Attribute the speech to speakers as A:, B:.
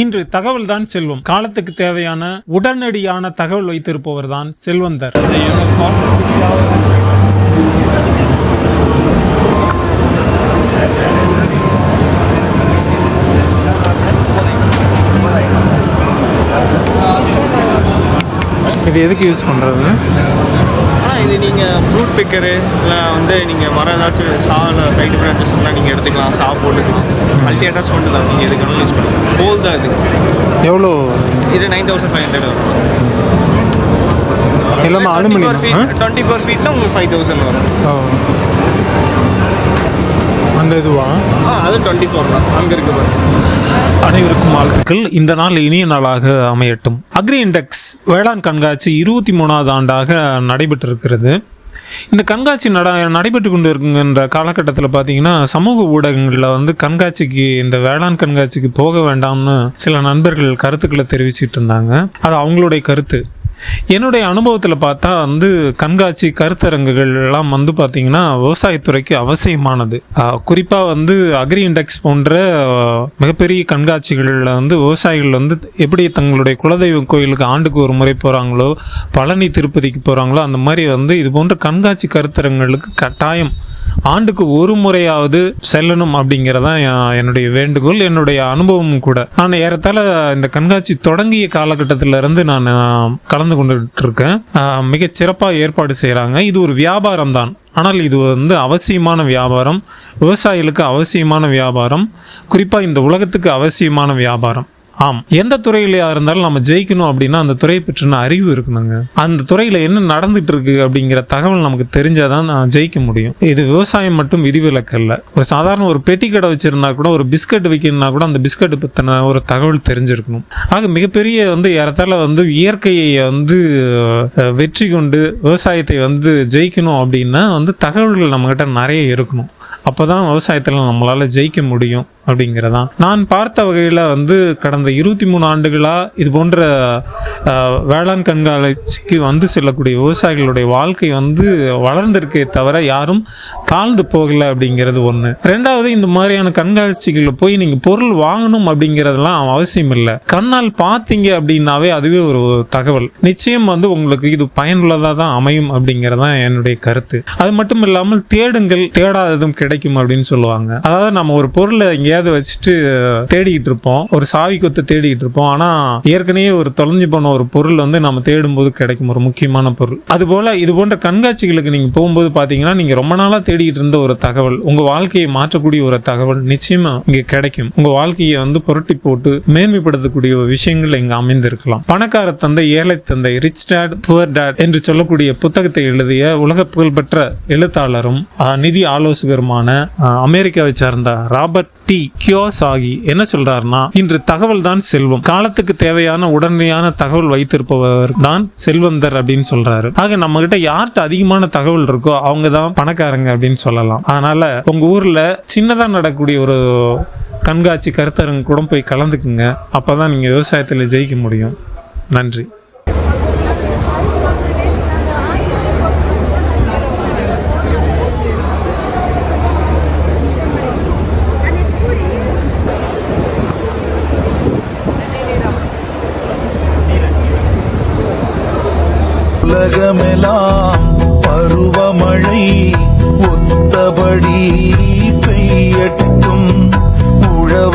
A: இன்று தகவல் தான் செல்வம். காலத்துக்கு தேவையான உடனடியான தகவல் வைத்திருப்பவர் தான் செல்வந்தர். இது எதுக்கு யூஸ்
B: பண்ணுறது இது நீங்கள் ஃப்ரூட் பிக்கரு இல்லை வந்து நீங்கள் வர ஏதாச்சும் சாவில் சைடு பிரான்ச்சஸ் இருந்தால் நீங்கள் எடுத்துக்கலாம் சா போட்டுக்கலாம் மல்டி அட்டாச்மெண்ட் தான். நீங்கள் எதுக்கு யூஸ் பண்ணிக்கலாம் போல் தான் இது.
A: எவ்வளோ?
B: இது நைன் தௌசண்ட் ஃபைவ் ஹண்ட்ரட் வரும்.
A: எல்லாமே அலுமினியம்
B: டுவெண்ட்டி ஃபோர் ஃபீட்னா உங்களுக்கு ஃபைவ் தௌசண்ட் வரும்.
A: அந்த இதுவா?
B: அது டுவெண்ட்டி ஃபோர் தான். அங்கே இருக்கு
A: அனைவருக்கும் வாழ்த்துக்கள். இந்த நாள் இனிய நாளாக அமையட்டும். அக்ரி இண்டெக்ஸ் வேளாண் கண்காட்சி இருபத்தி மூணாவது ஆண்டாக நடைபெற்றிருக்கிறது. இந்த கண்காட்சி நட நடைபெற்று கொண்டு இருக்குங்கிற காலகட்டத்தில் பார்த்தீங்கன்னா சமூக ஊடகங்களில் வந்து கண்காட்சிக்கு இந்த வேளாண் கண்காட்சிக்கு போக வேண்டாம்னு சில நண்பர்கள் கருத்துக்களை தெரிவிச்சிட்டு இருந்தாங்க. அது அவங்களுடைய கருத்து. என்னுடைய அனுபவத்தில் பார்த்தா வந்து கண்காட்சி கருத்தரங்குகள் எல்லாம் வந்து பார்த்தீங்கன்னா விவசாயத்துறைக்கு அவசியமானது. குறிப்பாக வந்து அக்ரி இண்டெக்ஸ் போன்ற மிகப்பெரிய கண்காட்சிகளில் வந்து விவசாயிகள் வந்து எப்படி தங்களுடைய குலதெய்வ கோயிலுக்கு ஆண்டுக்கு ஒரு முறை போகிறாங்களோ பழனி திருப்பதிக்கு போகிறாங்களோ அந்த மாதிரி வந்து இது போன்ற கண்காட்சி கருத்தரங்களுக்கு கட்டாயம் ஆண்டுக்கு ஒரு முறையாவது செல்லணும் அப்படிங்கிறதான் என்னுடைய வேண்டுகோள் என்னுடைய அனுபவமும் கூட. நான் ஏறத்தாழ இந்த கண்காட்சி தொடங்கிய காலகட்டத்திலிருந்து நான் கலந்து கலந்து கொண்டுட்டு இருக்கேன் மிக மிகச் சிறப்பாக ஏற்பாடு செய்கிறாங்க இது ஒரு வியாபாரம் தான் ஆனால் இது வந்து அவசியமான வியாபாரம். விவசாயிகளுக்கு அவசியமான வியாபாரம். குறிப்பாக இந்த உலகத்துக்கு அவசியமான வியாபாரம். ஆம். எந்த துறையிலையா இருந்தாலும் நம்ம ஜெயிக்கணும் அப்படின்னா அந்த துறையை பற்றின அறிவு இருக்கணுங்க. அந்த துறையில் என்ன நடந்துட்டு இருக்கு அப்படிங்கிற தகவல் நமக்கு தெரிஞ்சாதான் நான் ஜெயிக்க முடியும். இது விவசாயம் மட்டும் விதிவிலக்கல்ல ஒரு சாதாரண ஒரு பெட்டி கடை வச்சிருந்தா கூட ஒரு பிஸ்கட் விற்கணும்னா கூட அந்த பிஸ்கட் பற்றின ஒரு தகவல் தெரிஞ்சிருக்கணும். ஆக மிகப்பெரிய வந்து ஏறத்தால வந்து இயற்கையை வந்து வெற்றி கொண்டு விவசாயத்தை வந்து ஜெயிக்கணும் அப்படின்னா வந்து தகவல்கள் நம்மகிட்ட நிறைய இருக்கணும். அப்பதான் விவசாயத்தில் நம்மளால் ஜெயிக்க முடியும் அப்படிங்கிறதான். நான் பார்த்த வகையில் வந்து கடந்த இருபத்தி மூணு ஆண்டுகளாக இது போன்ற வேளாண் கண்காட்சிக்கு வந்து செல்லக்கூடிய விவசாயிகளுடைய வாழ்க்கை வந்து வளர்ந்திருக்கே தவிர யாரும் தாழ்ந்து போகலை அப்படிங்கிறது ஒன்று ரெண்டாவது இந்த மாதிரியான கண்காட்சிகளில் போய் நீங்கள் பொருள் வாங்கணும் அப்படிங்கிறதெல்லாம் அவசியம் இல்லை. கண்ணால் பார்த்தீங்க அப்படின்னாவே அதுவே ஒரு தகவல். நிச்சயம் வந்து உங்களுக்கு இது பயனுள்ளதாக தான் அமையும் அப்படிங்கிறதான் என்னுடைய கருத்து. அது மட்டும் இல்லாமல் தேடுங்கள் தேடாததும் கிடைக்கும் அப்படின்னு சொல்லுவாங்க. அதாவது நம்ம ஒரு பொருளை எங்கேயாவது வச்சுட்டு தேடிக்கிட்டு இருப்போம். ஒரு சாவி கொத்து தேடிக்கிட்டு இருப்போம். ஆனால் ஏற்கனவே ஒரு தொலைஞ்சு போன ஒரு பொருள் வந்து நம்ம தேடும்போது கிடைக்கும் ஒரு முக்கியமான பொருள். அதுபோல இது போன்ற கண்காட்சிகளுக்கு நீங்க போகும்போது பார்த்தீங்கன்னா நீங்க ரொம்ப நாளாக தேடிக்கிட்டு இருந்த ஒரு தகவல் உங்க வாழ்க்கையை மாற்றக்கூடிய ஒரு தகவல் நிச்சயமா இங்க கிடைக்கும். உங்கள் வாழ்க்கையை வந்து புரட்டி போட்டு மேன்மைப்படுத்தக்கூடிய விஷயங்கள் இங்கே அமைந்திருக்கலாம். பணக்கார தந்தை ஏழை தந்தை ரிச் டேட் புவர் டேட் என்று சொல்லக்கூடிய புத்தகத்தை எழுதிய உலக புகழ்பெற்ற எழுத்தாளரும் நிதி ஆலோசகருமான அமெரிக்காவை சார்ந்த ராபர்ட் டி. கியோசாகி என்ன சொல்றாருன்னா இன்று தகவல் தான் செல்வம். காலத்துக்கு தேவையான உடனடியான தகவல் வைத்திருப்பவர் தான் செல்வந்தர் அப்படின்னு சொல்றாரு. ஆக நம்ம கிட்ட யார்கிட்ட அதிகமான தகவல் இருக்கோ அவங்க தான் பணக்காரங்க அப்படின்னு சொல்லலாம். அதனால உங்க ஊர்ல சின்னதா நடக்கக்கூடிய ஒரு கண்காட்சி கருத்தரங்கு கூட போய் கலந்துக்குங்க. அப்போதான் நீங்க விவசாயத்தில் ஜெயிக்க முடியும். நன்றி.
C: உலகமெல்லாம் பருவமழை ஒத்தபடி பெய்யட்டும். உழவ